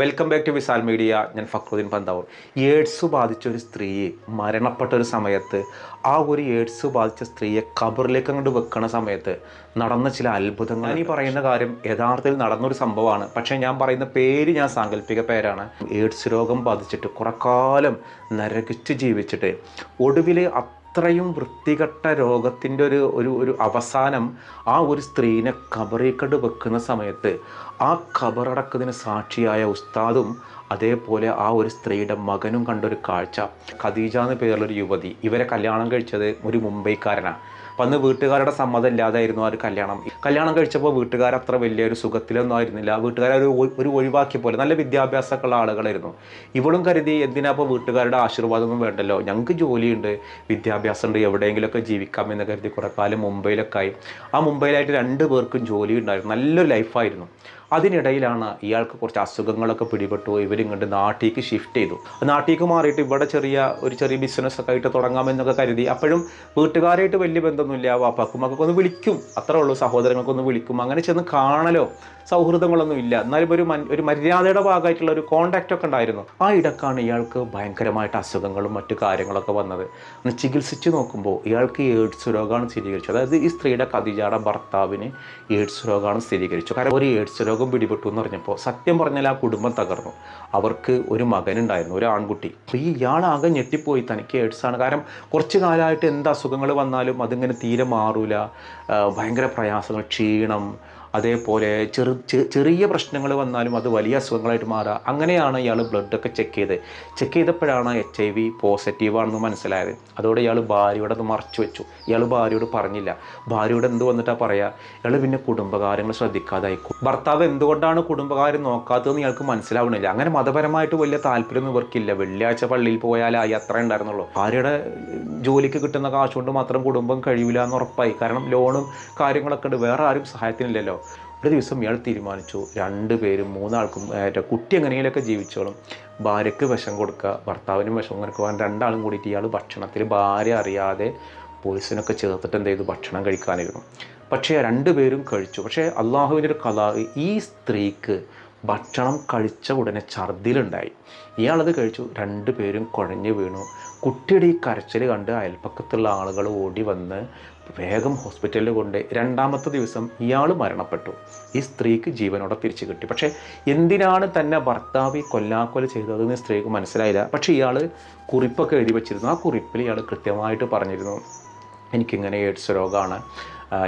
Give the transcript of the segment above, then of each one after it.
Welcome back to Visal media ഞാൻ Fakhruddin Panthavoor. AIDS ബാധിച്ച ഒരു സ്ത്രീയെ മരണപ്പെട്ട ഒരു സമയത്ത് ആ ഒരു എയ്ഡ്സ് ബാധിച്ച സ്ത്രീയെ കബറിലേക്ക് അങ്ങോട്ട് വെക്കണ സമയത്ത് നടന്ന ചില അത്ഭുതങ്ങൾ. ഞാൻ ഈ പറയുന്ന കാര്യം യഥാർത്ഥത്തിൽ നടന്നൊരു സംഭവമാണ്. പക്ഷേ ഞാൻ പറയുന്ന പേര് ഞാൻ സാങ്കല്പിക പേരാണ്. എയ്ഡ്സ് രോഗം ബാധിച്ചിട്ട് കുറെക്കാലം കാലം നരകിച്ച് ജീവിച്ചിട്ട് ഒടുവിൽ അത്രയും വൃത്തികെട്ട രോഗത്തിന്റെ ഒരു ഒരു ഒരു അവസാനം ആ ഒരു സ്ത്രീനെ ഖബറേക്കട് വെക്കുന്ന സമയത്ത് ആ കബറടക്കത്തിന് സാക്ഷിയായ ഉസ്താദും അതേപോലെ ആ ഒരു സ്ത്രീയുടെ മകനും കണ്ടൊരു കാഴ്ച. ഖദീജ എന്ന് പേരുള്ളൊരു യുവതി ഇവരെ കല്യാണം കഴിച്ചത് ഒരു മുംബൈക്കാരനാണ് അപ്പം അന്ന് വീട്ടുകാരുടെ സമ്മതം ഇല്ലാതായിരുന്നു ആ ഒരു കല്യാണം. കല്യാണം കഴിച്ചപ്പോൾ വീട്ടുകാർ അത്ര വലിയൊരു സുഖത്തിലൊന്നും ആയിരുന്നില്ല. വീട്ടുകാരെ ഒരു ഒരു ഒഴിവാക്കിയ പോലെ നല്ല വിദ്യാഭ്യാസമൊക്കെ ഉള്ള ആളുകളായിരുന്നു. ഇവളും കരുതി എന്തിനാ ഇപ്പോൾ വീട്ടുകാരുടെ ആശീർവാദമൊന്നും വേണ്ടല്ലോ? ഞങ്ങൾക്ക് ജോലിയുണ്ട് വിദ്യാഭ്യാസം ഉണ്ട് എവിടെയെങ്കിലുമൊക്കെ ജീവിക്കാം എന്ന് കരുതി കുറേ കാലം മുംബൈയിലൊക്കെ ആയി. ആ മുംബൈയിലായിട്ട് രണ്ട് പേർക്കും ജോലി ഉണ്ടായിരുന്നു നല്ലൊരു ലൈഫായിരുന്നു അതിനിടയിലാണ് ഇയാൾക്ക് കുറച്ച് അസുഖങ്ങളൊക്കെ പിടിപെട്ടു. ഇവരിങ്ങോട്ട് നാട്ടിലേക്ക് ഷിഫ്റ്റ് ചെയ്തു. നാട്ടിലേക്ക് മാറിയിട്ട് ഇവിടെ ചെറിയ ഒരു ചെറിയ ബിസിനസ് ഒക്കെ ആയിട്ട് തുടങ്ങാമെന്നൊക്കെ കരുതി. അപ്പോഴും വീട്ടുകാരായിട്ട് വലിയ ബന്ധമൊന്നുമില്ല. വാപ്പാക്കുമൊക്കെ ഒന്ന് വിളിക്കും. അത്രേ ഉള്ളൂ. സഹോദരങ്ങൾക്കൊന്ന് വിളിക്കും. അങ്ങനെ ചെന്ന് കാണലോ സൗഹൃദങ്ങളൊന്നും ഇല്ല. എന്നാലും ഒരു ഒരു മര്യാദയുടെ ഭാഗമായിട്ടുള്ള ഒരു കോണ്ടാക്റ്റ് ഒക്കെ ഉണ്ടായിരുന്നു. ആ ഇടക്കാണ് ഇയാൾക്ക് ഭയങ്കരമായിട്ട് അസുഖങ്ങളും മറ്റു കാര്യങ്ങളൊക്കെ വന്നത്. ചികിത്സിച്ച് നോക്കുമ്പോൾ ഇയാൾക്ക് എയ്ഡ്സ് രോഗമാണ് സ്ഥിരീകരിച്ചത്. അതായത് ഈ സ്ത്രീയുടെ കതിജാട ഭർത്താവിന് എയ്ഡ്സ് രോഗമാണ് സ്ഥിരീകരിച്ചു. കാരണം ഒരു എയ്ഡ്സ് രോഗം പിടിപെട്ടു എന്ന് പറഞ്ഞപ്പോൾ സത്യം പറഞ്ഞാൽ ആ കുടുംബം തകർന്നു. അവർക്ക് ഒരു മകനുണ്ടായിരുന്നു ഒരു ആൺകുട്ടി. ഈ ഇയാളാകെ ഞെട്ടിപ്പോയി. തനിക്ക് എയ്ഡ്സ് ആണ് കാരണം കുറച്ച് കാലമായിട്ട് എന്ത് അസുഖങ്ങൾ വന്നാലും അതിങ്ങനെ തീരെ മാറൂല. ഭയങ്കര പ്രയാസങ്ങൾ ക്ഷീണം അതേപോലെ ചെറു ചെറിയ പ്രശ്നങ്ങൾ വന്നാലും അത് വലിയ അസുഖങ്ങളായിട്ട് മാറുക അങ്ങനെയാണ് ഇയാൾ ബ്ലഡൊക്കെ ചെക്ക് ചെയ്ത് ചെക്ക് ചെയ്തപ്പോഴാണ് എച്ച് ഐ വി പോസിറ്റീവാണെന്ന് മനസ്സിലായത്. അതോടെ ഇയാൾ ഭാര്യയോട് അത് മറച്ചു വെച്ചു. ഇയാൾ ഭാര്യയോട് പറഞ്ഞില്ല. ഭാര്യയോട് എന്ത് വന്നിട്ടാണ് പറയുക ഇയാൾ പിന്നെ കുടുംബകാര്യങ്ങൾ ശ്രദ്ധിക്കാതായി. ഭർത്താവ് എന്തുകൊണ്ടാണ് കുടുംബകാര്യം നോക്കാത്തതെന്ന് ഇയാൾക്ക് മനസ്സിലാവണില്ല. അങ്ങനെ മതപരമായിട്ട് വലിയ താല്പര്യമൊന്നും ഇവർക്കില്ല. വെള്ളിയാഴ്ച പള്ളിയിൽ പോയാലായി അത്ര ഉണ്ടായിരുന്നുള്ളൂ. ഭാര്യയുടെ ജോലിക്ക് കിട്ടുന്ന കാശുകൊണ്ട് മാത്രം കുടുംബം കഴിയില്ല എന്ന് ഉറപ്പായി. കാരണം ലോണും കാര്യങ്ങളൊക്കെ ഉണ്ട്. വേറെ ആരും സഹായത്തിനില്ലല്ലോ. ഒരു ദിവസം ഇയാൾ തീരുമാനിച്ചു രണ്ട് പേരും മൂന്നാൾക്കും കുട്ടി എങ്ങനെയെങ്കിലുമൊക്കെ ജീവിച്ചോളും. ഭാര്യയ്ക്ക് വിഷം കൊടുക്കുക ഭർത്താവിനും വിഷം കൊടുക്കുക രണ്ടാളും കൂടിയിട്ട് ഇയാൾ ഭക്ഷണത്തിൽ ഭാര്യ അറിയാതെ പോയിസനൊക്കെ ചേർത്തിട്ട് എന്ത് ചെയ്തു? ഭക്ഷണം കഴിക്കാനിരുന്നു. പക്ഷേ രണ്ടുപേരും കഴിച്ചു. പക്ഷേ അള്ളാഹുവിന്റെ ഒരു കഥ ഈ സ്ത്രീക്ക് ഭക്ഷണം കഴിച്ച ഉടനെ ഛർദിലുണ്ടായി ഇയാളത് കഴിച്ചു രണ്ടുപേരും കുഴഞ്ഞു വീണു. കുട്ടിയുടെ ഈ കരച്ചിൽ കണ്ട് അയൽപ്പക്കത്തുള്ള ആളുകൾ ഓടി വന്ന് വേഗം ഹോസ്പിറ്റലിൽ കൊണ്ട് രണ്ടാമത്തെ ദിവസം ഇയാൾ മരണപ്പെട്ടു. ഈ സ്ത്രീക്ക് ജീവനോടെ തിരിച്ചു കിട്ടി. പക്ഷേ എന്തിനാണ് തന്നെ ഭർത്താവ് ഈ കൊല്ലാക്കൊല ചെയ്തതെന്ന് സ്ത്രീക്ക് മനസ്സിലായില്ല. പക്ഷേ ഇയാൾ കുറിപ്പൊക്കെ എഴുതി വെച്ചിരുന്നു. ആ കുറിപ്പിൽ ഇയാൾ കൃത്യമായിട്ട് പറഞ്ഞിരുന്നു. എനിക്കിങ്ങനെ എയ്ഡ്സ് രോഗമാണ്.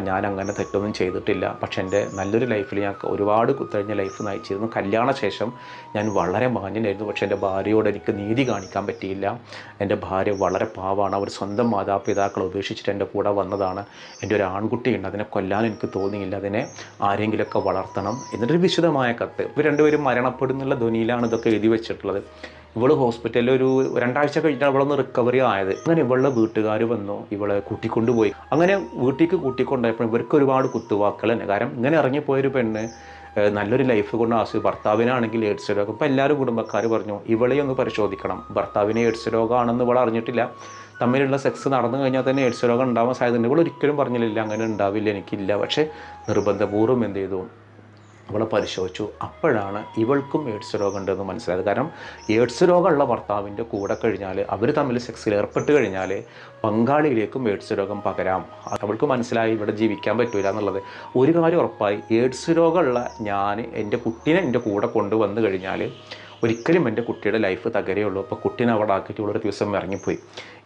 ഞാൻ അങ്ങനെ തെറ്റൊന്നും ചെയ്തിട്ടില്ല. പക്ഷെ എന്റെ നല്ലൊരു ലൈഫിൽ ഞാൻ ഒരുപാട് കുത്തഴിഞ്ഞ ലൈഫ് നയിച്ചിരുന്നു. കല്യാണ ശേഷം ഞാൻ വളരെ മാന്യനായിരുന്നു. പക്ഷേ എന്റെ ഭാര്യയോട് എനിക്ക് നീതി കാണിക്കാൻ പറ്റിയില്ല. എന്റെ ഭാര്യ വളരെ പാവാണ്. അവർ സ്വന്തം മാതാപിതാക്കളെ ഉപേക്ഷിച്ചിട്ട് എന്റെ കൂടെ വന്നതാണ്. എന്റെ ഒരു ആൺകുട്ടിയുണ്ട് അതിനെ കൊല്ലാൻ എനിക്ക് തോന്നിയില്ല. അതിനെ ആരെങ്കിലുമൊക്കെ വളർത്തണം. എന്നിട്ടൊരു വിശദമായ കത്ത്. ഇവർ രണ്ടുപേരും മരണപ്പെടുന്നുള്ള ധ്വനിയിലാണ് ഇതൊക്കെ എഴുതി വെച്ചിട്ടുള്ളത്. ഇവൾ ഹോസ്പിറ്റലിൽ ഒരു രണ്ടാഴ്ച കഴിഞ്ഞാണ് ഇവളൊന്ന് റിക്കവറി ആയത്. അങ്ങനെ ഇവളുടെ വീട്ടുകാർ വന്നു ഇവളെ കൂട്ടിക്കൊണ്ടുപോയി. അങ്ങനെ വീട്ടിലേക്ക് കൂട്ടിക്കൊണ്ടായപ്പോൾ ഇവർക്ക് ഒരുപാട് കുത്തുവാക്കുകൾ തന്നെ. കാരണം ഇങ്ങനെ ഇറങ്ങിപ്പോയൊരു പെണ്ണ് നല്ലൊരു ലൈഫ് കൊണ്ട് ആസ്വദി ഭർത്താവിനാണെങ്കിൽ എയ്ഡ്സ് രോഗം. ഇപ്പം എല്ലാവരും കുടുംബക്കാർ പറഞ്ഞു ഇവളെ ഒന്ന് പരിശോധിക്കണം. ഭർത്താവിന് എയ്ഡ്സ് രോഗമാണെന്ന് ഇവൾ അറിഞ്ഞിട്ടില്ല. തമ്മിലുള്ള സെക്സ് നടന്നു കഴിഞ്ഞാൽ തന്നെ എയ്ഡ്സ് രോഗം ഉണ്ടാവാൻ സാധ്യതയുണ്ട്. ഇവൾ ഒരിക്കലും പറഞ്ഞില്ല അങ്ങനെ ഉണ്ടാവില്ല എനിക്കില്ല. പക്ഷേ നിർബന്ധപൂർവം എന്ത് ചെയ്തു? അവളെ പരിശോധിച്ചു. അപ്പോഴാണ് ഇവൾക്കും എയ്ഡ്സ് രോഗം ഉണ്ടെന്ന് മനസ്സിലായത്. കാരണം എയ്ഡ്സ് രോഗമുള്ള ഭർത്താവിന്റെ കൂടെ കഴിഞ്ഞാൽ അവർ തമ്മിൽ സെക്സിൽ ഏർപ്പെട്ട് കഴിഞ്ഞാൽ പങ്കാളിയിലേക്കും എയ്ഡ്സ് രോഗം പകരാം. അവൾക്ക് മനസ്സിലായി ഇവിടെ ജീവിക്കാൻ പറ്റില്ല എന്നുള്ളത്. ഒരു കാര്യം ഉറപ്പായി എയ്ഡ്സ് രോഗമുള്ള ഞാൻ എന്റെ കുട്ടീനെ എന്റെ കൂടെ കൊണ്ടുവന്നു കഴിഞ്ഞാൽ ഒരിക്കലും എന്റെ കുട്ടിയുടെ ലൈഫ് തകരെയുള്ളൂ അപ്പോൾ കുട്ടീനെ അവിടെ ആക്കിയിട്ട് ഇവിടെ ഒരു ദിവസം ഇറങ്ങിപ്പോയി.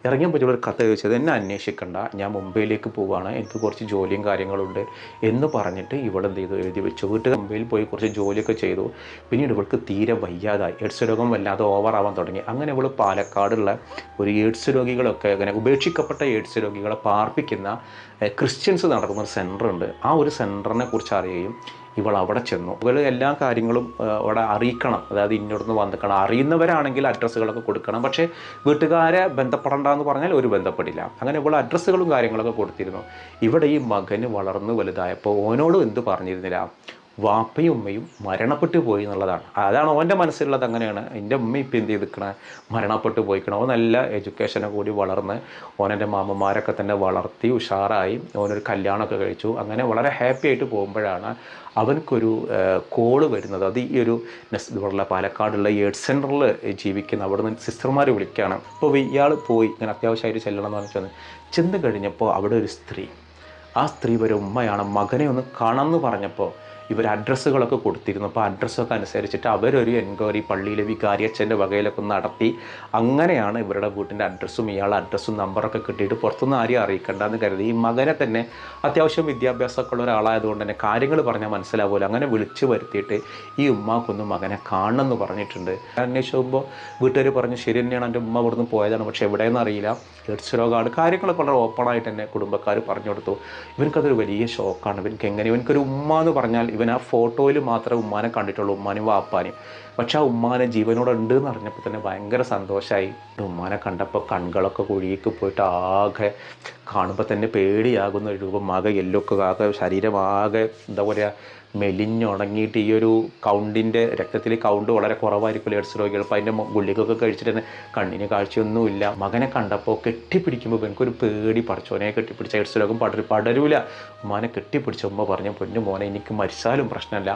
ഇറങ്ങിയപ്പോൾ ഒരു കഥ ചോദിച്ചത് എന്നെ അന്വേഷിക്കണ്ട. ഞാൻ മുംബൈയിലേക്ക് പോവുകയാണ് എനിക്ക് കുറച്ച് ജോലിയും കാര്യങ്ങളുണ്ട്. എന്ന് പറഞ്ഞിട്ട് ഇവിടെ എന്ത് ചെയ്തു? എഴുതി വെച്ചു. വീട്ടിൽ മുംബൈയിൽ പോയി കുറച്ച് ജോലിയൊക്കെ ചെയ്തു. പിന്നീട് ഇവൾക്ക് തീരെ വയ്യാതായി. എയ്ഡ്സ് രോഗം വല്ലാതെ ഓവറാവാൻ തുടങ്ങി. അങ്ങനെ ഇവൾ പാലക്കാടുള്ള ഒരു എയ്ഡ്സ് രോഗികളൊക്കെ അങ്ങനെ ഉപേക്ഷിക്കപ്പെട്ട എയ്ഡ്സ് രോഗികളെ പാർപ്പിക്കുന്ന ക്രിസ്ത്യൻസ് നടക്കുന്ന ഒരു സെന്ററുണ്ട് ആ ഒരു സെന്ററിനെ കുറിച്ച് അറിയുകയും ഇവൾ അവിടെ ചെന്നു. ഇവൾ എല്ലാ കാര്യങ്ങളും അവിടെ അറിയിക്കണം. അതായത് ഇന്നോടൊന്ന് വന്നിക്കണം. അറിയുന്നവരാണെങ്കിൽ അഡ്രസ്സുകളൊക്കെ കൊടുക്കണം. പക്ഷേ വീട്ടുകാരെ ബന്ധപ്പെടണ്ടെന്ന് പറഞ്ഞാൽ ഒരു ബന്ധപ്പെടില്ല. അങ്ങനെ ഇവൾ അഡ്രസ്സുകളും കാര്യങ്ങളൊക്കെ കൊടുത്തിരുന്നു. ഇവിടെ ഈ മകന് വളർന്നു വലുതായപ്പോൾ ഓനോടും എന്ത് പറഞ്ഞിരുന്നില്ല? വാപ്പയും ഉമ്മയും മരണപ്പെട്ടു പോയി എന്നുള്ളതാണ്. അതാണ് ഓന്റെ മനസ്സിലുള്ളത് അങ്ങനെയാണ്. എന്റെ ഉമ്മ ഇപ്പം എന്ത് ചെയ്തിരിക്കണേ? മരണപ്പെട്ടു പോയിക്കണം. അവൻ നല്ല എഡ്യൂക്കേഷനെ കൂടി വളർന്ന് ഓനെന്റെ മാമന്മാരൊക്കെ തന്നെ വളർത്തി ഉഷാറായി ഓനൊരു കല്യാണമൊക്കെ കഴിച്ചു. അങ്ങനെ വളരെ ഹാപ്പി ആയിട്ട് പോകുമ്പോഴാണ് അവനക്കൊരു കോൾ വരുന്നത്. അത് ഈ ഒരു ഇവിടെയുള്ള പാലക്കാടുള്ള എയ്ഡ് സെന്ററിൽ ജീവിക്കുന്ന അവിടെ നിന്ന് സിസ്റ്റർമാർ വിളിക്കുകയാണ് അപ്പോൾ ഇയാൾ പോയി. ഇങ്ങനെ അത്യാവശ്യമായിട്ട് ചെല്ലണം എന്ന് പറഞ്ഞു ചെന്ന് കഴിഞ്ഞപ്പോൾ അവിടെ ഒരു സ്ത്രീ. ആ സ്ത്രീ ഒരു ഉമ്മയാണ് മകനെ ഒന്ന് കാണാമെന്ന് പറഞ്ഞപ്പോൾ ഇവർ അഡ്രസ്സുകളൊക്കെ കൊടുത്തിരുന്നു. അപ്പോൾ അഡ്രസ്സൊക്കെ അനുസരിച്ചിട്ട് അവരൊരു എൻക്വയറി പള്ളിയിലെ വികാരിയച്ഛന്റെ വകയിലൊക്കെ നടത്തി അങ്ങനെയാണ് ഇവരുടെ വീട്ടിന്റെ അഡ്രസ്സും ഇയാൾ അഡ്രസ്സും നമ്പറൊക്കെ കിട്ടിയിട്ട് പുറത്തുനിന്ന് ആരെയും അറിയിക്കേണ്ടെന്ന് കരുതി. ഈ മകനെ തന്നെ അത്യാവശ്യം വിദ്യാഭ്യാസമൊക്കെ ഉള്ള ഒരാളായതുകൊണ്ട് തന്നെ കാര്യങ്ങൾ പറഞ്ഞാൽ മനസ്സിലാവില്ല അങ്ങനെ വിളിച്ചു വരുത്തിയിട്ട് ഈ ഉമ്മാക്കൊന്നും മകനെ കാണണമെന്ന് പറഞ്ഞിട്ടുണ്ട്. അന്വേഷിക്കുമ്പോൾ വീട്ടുകാർ പറഞ്ഞു ശരി തന്നെയാണ് എന്റെ ഉമ്മ ഇവിടുന്ന് പോയതാണ്. പക്ഷേ എവിടെയെന്ന് അറിയില്ല. ഹെർട്സ് രോഗമാണ് കാര്യങ്ങളൊക്കെ വളരെ ഓപ്പണായിട്ട് തന്നെ കുടുംബക്കാർ പറഞ്ഞു കൊടുത്തു. ഇവനക്കതൊരു വലിയ ഷോക്കാണ് ഇവനക്ക് എങ്ങനെ? ഇവനക്കൊരു ഉമ്മ എന്ന് പറഞ്ഞാൽ ഇവൻ ആ ഫോട്ടോയിൽ മാത്രമേ ഉമ്മാനെ കണ്ടിട്ടുള്ളൂ. ഉമ്മാനും വാപ്പാനും പക്ഷെ ആ ഉമ്മാനെ ജീവനോടെ ഉണ്ട് എന്ന് അറിഞ്ഞപ്പോൾ തന്നെ ഭയങ്കര സന്തോഷമായി ഉമ്മാനെ കണ്ടപ്പോൾ കണ്ണുകളൊക്കെ കുഴിയേക്ക് പോയിട്ട് ആകെ കാണുമ്പോൾ തന്നെ പേടിയാകുന്ന. ഒരു രൂപം ആകെ എല്ലൊക്കെ ആകെ ശരീരമാകെ എന്താ പറയുക മെലിഞ്ഞുണങ്ങിയിട്ട് ഈ ഒരു കൗണ്ടിന്റെ രക്തത്തിൽ കൗണ്ട് വളരെ കുറവായിരിക്കും ലേഡ്സ് രോഗികൾ അപ്പോൾ അതിന്റെ ഗുളികയൊക്കെ കഴിച്ചിട്ട് തന്നെ കണ്ണിന് കാഴ്ചയൊന്നുമില്ല. മകനെ കണ്ടപ്പോൾ കെട്ടിപ്പിടിക്കുമ്പോൾ എനിക്കൊരു പേടി പടച്ചോനെ കെട്ടിപ്പിടിച്ച എയ്ഡ്സ് രോഗം പടരു പടരൂല. ഉമ്മാനെ കെട്ടിപ്പിടിച്ച ഉമ്മ പറഞ്ഞു പൊന്നു മോനെ എനിക്ക് മരിച്ചാലും പ്രശ്നമില്ല.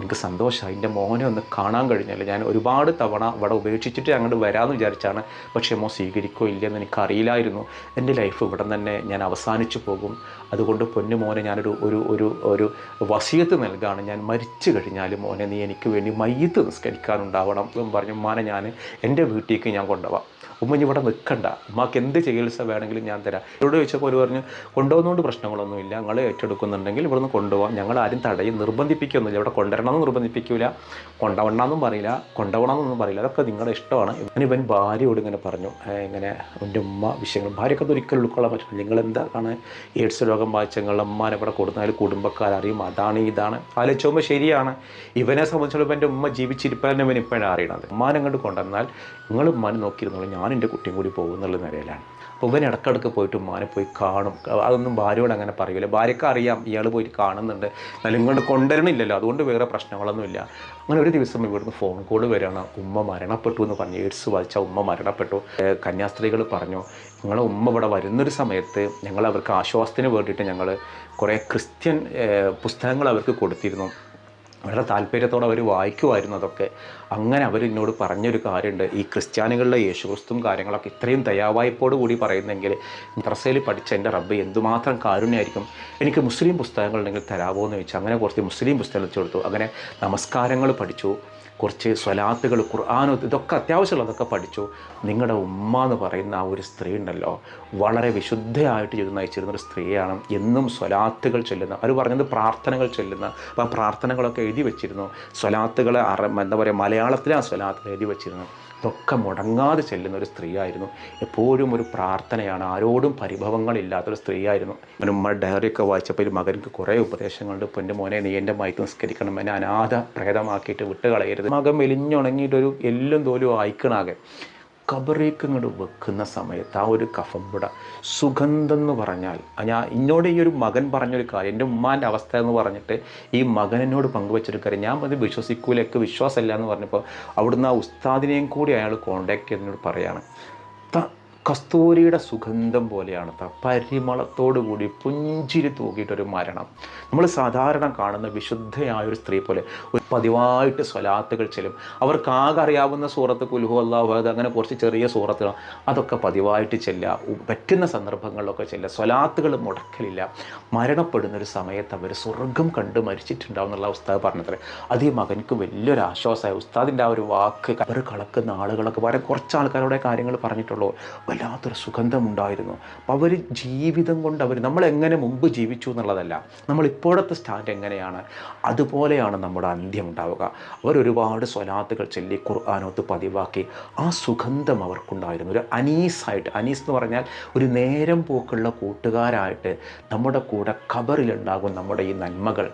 എനിക്ക് സന്തോഷമായി. എന്റെ മോനെ ഒന്ന് കാണാൻ കഴിഞ്ഞല്ലോ ഞാൻ ഒരുപാട് തവണ ഇവിടെ ഉപേക്ഷിച്ചിട്ട് അങ്ങോട്ട് വരാമെന്ന് വിചാരിച്ചാണ്. പക്ഷേ മോ സ്വീകരിക്കോ ഇല്ലയെന്ന് എനിക്കറിയില്ലായിരുന്നു. എന്റെ ലൈഫ് ഇവിടെ തന്നെ ഞാൻ അവസാനിച്ചു പോകും. അതുകൊണ്ട് പൊന്നു മോനെ ഞാനൊരു ഒരു ഒരു ഒരു വസീയത്ത് നൽകാണ്. ഞാൻ മരിച്ചു കഴിഞ്ഞാൽ മോനെ നീ എനിക്ക് വേണ്ടി മയ്യത്ത് നിസ്കരിക്കാനുണ്ടാവണം എന്ന് പറഞ്ഞു. ഉമ്മാനെ ഞാൻ എന്റെ വീട്ടിലേക്ക് ഞാൻ കൊണ്ടുപോവാം. ഉമ്മ ഇവിടെ നിൽക്കണ്ട. ഉമ്മക്ക് എന്ത് ചികിത്സ വേണമെങ്കിലും ഞാൻ തരാം. ഇവിടെ ചോദിച്ചപ്പോൾ ഒരു പറഞ്ഞു കൊണ്ടുപോകുന്നതുകൊണ്ട് പ്രശ്നങ്ങളൊന്നുമില്ല. ഞങ്ങൾ ഏറ്റെടുക്കുന്നുണ്ടെങ്കിൽ ഇവിടുന്ന് കൊണ്ടുപോകാം ഞങ്ങൾ ആരും തടയും നിർബന്ധിപ്പിക്കൊന്നുമില്ല. ഇവിടെ കൊണ്ടുവരണമെന്ന് നിർബന്ധിപ്പിക്കില്ല കൊണ്ടുപോകണമെന്നും പറയില്ല. കൊണ്ടുപോകണമെന്നൊന്നും പറയില്ല. അതൊക്കെ നിങ്ങളുടെ ഇഷ്ടമാണ്. ഇവൻ ഇവൻ ഭാര്യയോട് ഇങ്ങനെ പറഞ്ഞു. "ഏ, ഇങ്ങനെ എന്റെ ഉമ്മ വിഷയങ്ങൾ. ഭാര്യയ്ക്കത് ഒരിക്കലും ഉൾക്കൊള്ളാൻ പറ്റില്ല. നിങ്ങൾ എന്താണ് എയ്ഡ്സ് രോഗം ബാധിച്ച നിങ്ങളുടെ ഉമ്മാനെ ഇവിടെ കൊടുത്താൽ കുടുംബക്കാരറിയും. അതാണ് ഇതാണ്. ആലോചിച്ചുമ്പോൾ ശരിയാണ്. ഇവനെ സംബന്ധിച്ചിടത്തോളം എന്റെ ഉമ്മ ജീവിച്ചിരിപ്പാൻ ഇവൻ ഇപ്പോഴാണ് അറിയണത്. ഉമ്മാനെ അങ്ങോട്ട് കൊണ്ടുവന്നാൽ നിങ്ങൾ ഉമ്മാനെ നോക്കിയിരുന്നോളൂ. ഞാൻ എന്റെ കുട്ടിയും കൂടി പോകും എന്നുള്ള നിലയിലാണ്. അപ്പോൾ ഇവൻ ഇടക്കിടക്ക് പോയിട്ട് ഉമ്മാനെ പോയി കാണും. അതൊന്നും ഭാര്യയോട് അങ്ങനെ പറയൂല. ഭാര്യക്ക് അറിയാം ഇയാൾ പോയിട്ട് കാണുന്നുണ്ട്. എന്നാലും ഇങ്ങോട്ട് കൊണ്ടുവരണില്ലല്ലോ. അതുകൊണ്ട് വേറെ പ്രശ്നങ്ങളൊന്നുമില്ല. അങ്ങനെ ഒരു ദിവസം ഇവിടുന്ന് ഫോൺ കോൾ വരികയാണ് ഉമ്മ മരണപ്പെട്ടു എന്ന് പറഞ്ഞു എയ്ഡ്സ് വായിച്ച ഉമ്മ മരണപ്പെട്ടു. കന്യാസ്ത്രീകൾ പറഞ്ഞു നിങ്ങളെ ഉമ്മ ഇവിടെ വരുന്നൊരു സമയത്ത് ഞങ്ങൾ അവർക്ക് ആശ്വാസത്തിന് വേണ്ടിയിട്ട് ഞങ്ങൾ കുറേ ക്രിസ്ത്യൻ പുസ്തകങ്ങൾ അവർക്ക് കൊടുത്തിരുന്നു. വളരെ താല്പര്യത്തോടെ അവർ വായിക്കുമായിരുന്നു അതൊക്കെ. അങ്ങനെ അവർ എന്നോട് പറഞ്ഞൊരു കാര്യമുണ്ട്. ഈ ക്രിസ്ത്യാനികളുടെ യേശുക്രിസ്തും കാര്യങ്ങളൊക്കെ ഇത്രയും ദയാവായ്പോട് കൂടി പറയുന്നെങ്കിൽ മദ്രസയിൽ പഠിച്ച എന്റെ റബ്ബ് എന്തുമാത്രം കാരുണ്യമായിരിക്കും എനിക്ക് മുസ്ലിം പുസ്തകങ്ങൾ ഉണ്ടെങ്കിൽ തരാമോ എന്ന് അങ്ങനെ കുറച്ച് മുസ്ലിം പുസ്തകങ്ങൾ വെച്ച് കൊടുത്തു അങ്ങനെ നമസ്കാരങ്ങൾ പഠിച്ചു. കുറച്ച് സ്വലാത്തുകൾ ഖുർആാനോ ഇതൊക്കെ അത്യാവശ്യമുള്ളതൊക്കെ പഠിച്ചു. നിങ്ങളുടെ ഉമ്മ എന്ന് പറയുന്ന ആ ഒരു സ്ത്രീ ഉണ്ടല്ലോ. വളരെ വിശുദ്ധയായിട്ട് ജീവിതം നയിച്ചിരുന്ന ഒരു സ്ത്രീയാണ്. എന്നും സ്വലാത്തുകൾ ചൊല്ലുന്ന അവർ പറഞ്ഞത് പ്രാർത്ഥനകൾ ചൊല്ലുന്ന അപ്പോൾ ആ പ്രാർത്ഥനകളൊക്കെ എഴുതി വെച്ചിരുന്നു. സ്വലാത്തുകൾ അറ എന്താ പറയുക മലയാളത്തിലെ ആ സ്വലാത്തുകൾ എഴുതി വെച്ചിരുന്നു ഇതൊക്കെ മുടങ്ങാതെ ചെല്ലുന്ന ഒരു സ്ത്രീയായിരുന്നു. എപ്പോഴും ഒരു പ്രാർത്ഥനയാണ്. ആരോടും പരിഭവങ്ങളില്ലാത്തൊരു സ്ത്രീയായിരുന്നു. അവൻ ഉമ്മ ഡയറിയൊക്കെ വായിച്ചപ്പോൾ ഒരു മകനിക്ക് കുറേ ഉപദേശങ്ങളുണ്ട്. പൊന്റെ മോനെ നീ എന്റെ മയത്ത് നിസ്കരിക്കണം. എന്നെ അനാഥ പ്രേതമാക്കിയിട്ട് വിട്ട് കളയരുത് മകൻ മെലിഞ്ഞുണങ്ങിയിട്ടൊരു എല്ലും തോലും ആയിക്കണാകെ. കബറേക്ക് വെക്കുന്ന സമയത്ത് ആ ഒരു കഫമ്പുട സുഗന്ധം എന്ന് പറഞ്ഞാൽ ഞാൻ എന്നോട് ഈ ഒരു മകൻ പറഞ്ഞൊരു കാര്യം എന്റെ ഉമ്മാന്റെ അവസ്ഥ എന്ന് പറഞ്ഞിട്ട് ഈ മകൻ എന്നോട് പങ്കുവെച്ചൊരു കാര്യം. ഞാൻ അത് വിശ്വസിക്കൂലേക്ക് വിശ്വാസമല്ല എന്ന് പറഞ്ഞപ്പോൾ അവിടുന്ന് ആ ഉസ്താദിനെയും കൂടി അയാൾ കോണ്ടാക്ട് ചെയ്തതിനോട് ത കസ്തൂരിയുടെ സുഗന്ധം പോലെയാണ് ത പരിമളത്തോടു കൂടി പുഞ്ചിരി തൂക്കിയിട്ടൊരു മരണം. നമ്മൾ സാധാരണ കാണുന്ന വിശുദ്ധയായ ഒരു സ്ത്രീ പോലെ പതിവായിട്ട് സ്വലാത്തുകൾ ചെല്ലും. അവർക്ക് ആകെ അറിയാവുന്ന സൂറത്ത് കുൽഹു അള്ളാഹു അങ്ങനെ കുറച്ച് ചെറിയ സൂറത്തുകൾ അതൊക്കെ പതിവായിട്ട് ചെല്ലുക. പറ്റുന്ന സന്ദർഭങ്ങളിലൊക്കെ ചെല്ലുക. സ്വലാത്തുകൾ മുടക്കലില്ല. മരണപ്പെടുന്ന ഒരു സമയത്ത് അവർ സ്വർഗം കണ്ട് മരിച്ചിട്ടുണ്ടാവും എന്നുള്ള ഉസ്താദ് പറഞ്ഞത്ര. അത് ഈ മകൻക്ക് വലിയൊരു ആശ്വാസമായി. ഉസ്താദിന്റെ ആ ഒരു വാക്ക് അവർ കളക്കുന്ന ആളുകളൊക്കെ വളരെ കുറച്ച് ആൾക്കാരുടെ കാര്യങ്ങൾ പറഞ്ഞിട്ടുള്ളൂ. വല്ലാത്തൊരു സുഗന്ധമുണ്ടായിരുന്നു. അപ്പോൾ അവർ ജീവിതം കൊണ്ട് അവർ നമ്മളെങ്ങനെ മുമ്പ് ജീവിച്ചു എന്നുള്ളതല്ല. നമ്മൾ ഇപ്പോഴത്തെ സ്റ്റാൻഡ് എങ്ങനെയാണ്? അതുപോലെയാണ് നമ്മുടെ അന്ത്യം. ഉണ്ടാവുക. അവർ ഒരുപാട് സ്വലാത്തുകൾ ചൊല്ലി ഖുർആാനോത്ത് പതിവാക്കി. ആ സുഗന്ധം അവർക്കുണ്ടായിരുന്നു. ഒരു അനീസായിട്ട് അനീസ് എന്ന് പറഞ്ഞാൽ ഒരു നേരം പോക്കുള്ള കൂട്ടുകാരായിട്ട് നമ്മുടെ കൂടെ ഖബറിലുണ്ടാകും നമ്മുടെ ഈ നന്മകൾ.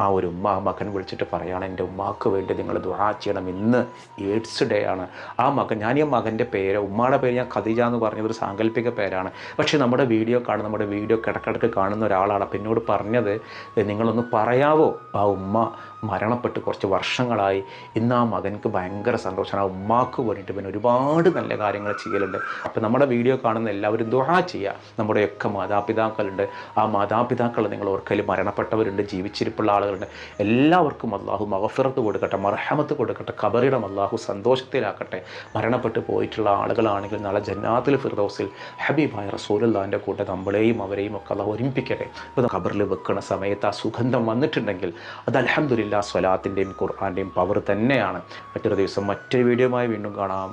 ആ ഒരു ഉമ്മ മകൻ വിളിച്ചിട്ട് പറയാണ് എന്റെ ഉമ്മാക്ക് വേണ്ടി നിങ്ങൾ ദുആ ചെയ്യണം. ഇന്ന് എയ്ഡ്സ് ഡേ ആണ്. ആ മകൻ ഞാൻ ഈ മകന്റെ പേര് ഉമ്മയുടെ പേര് ഞാൻ ഖദീജ എന്ന് പറഞ്ഞ ഒരു സാങ്കല്പിക പേരാണ്. പക്ഷേ നമ്മുടെ വീഡിയോ കാണുന്ന നമ്മുടെ വീഡിയോ കിടക്കിടക്ക് കാണുന്ന ഒരാളാണ്. അപ്പം എന്നോട് പറഞ്ഞത് "ഏ, നിങ്ങളൊന്ന് പറയാവോ? ആ ഉമ്മ മരണപ്പെട്ട്. കുറച്ച് വർഷങ്ങളായി ഇന്ന് ആ മകൻക്ക് ഭയങ്കര സന്തോഷമാണ്. ഉമ്മാക്ക് വേണ്ടിയിട്ട് പിന്നെ ഒരുപാട് നല്ല കാര്യങ്ങൾ ചെയ്യലുണ്ട്. അപ്പോൾ നമ്മുടെ വീഡിയോ കാണുന്ന എല്ലാവരും ദുഹാ ചെയ്യുക. നമ്മുടെയൊക്കെ മാതാപിതാക്കളുണ്ട്. ആ മാതാപിതാക്കൾ നിങ്ങൾ ഓർക്കലും മരണപ്പെട്ടവരുണ്ട് ജീവിച്ചിരിപ്പുള്ള ആളുകളുണ്ട്. എല്ലാവർക്കും അള്ളാഹു മഹഫിറത്ത് കൊടുക്കട്ടെ മർഹമത്ത് കൊടുക്കട്ടെ കബറിടം അള്ളാഹു സന്തോഷത്തിലാക്കട്ടെ. മരണപ്പെട്ട് പോയിട്ടുള്ള ആളുകളാണെങ്കിൽ നാളെ ജന്നാത്തിൽ ഫിർദോസിൽ ഹബീബായ റസൂലുള്ളാഹിന്റെ കൂടെ നമ്മളെയും അവരെയും ഒക്കെ അള്ളാഹു ഒരുമിപ്പിക്കട്ടെ. ഇപ്പോൾ കബറിൽ വെക്കുന്ന സമയത്ത് ആ സുഗന്ധം വന്നിട്ടുണ്ടെങ്കിൽ അത് അലഹമുല്ല സ്വലാത്തിന്റെയും ഖുർആാന്റെയും പവർ തന്നെയാണ്. മറ്റൊരു ദിവസം മറ്റൊരു വീഡിയോയുമായി വീണ്ടും കാണാം.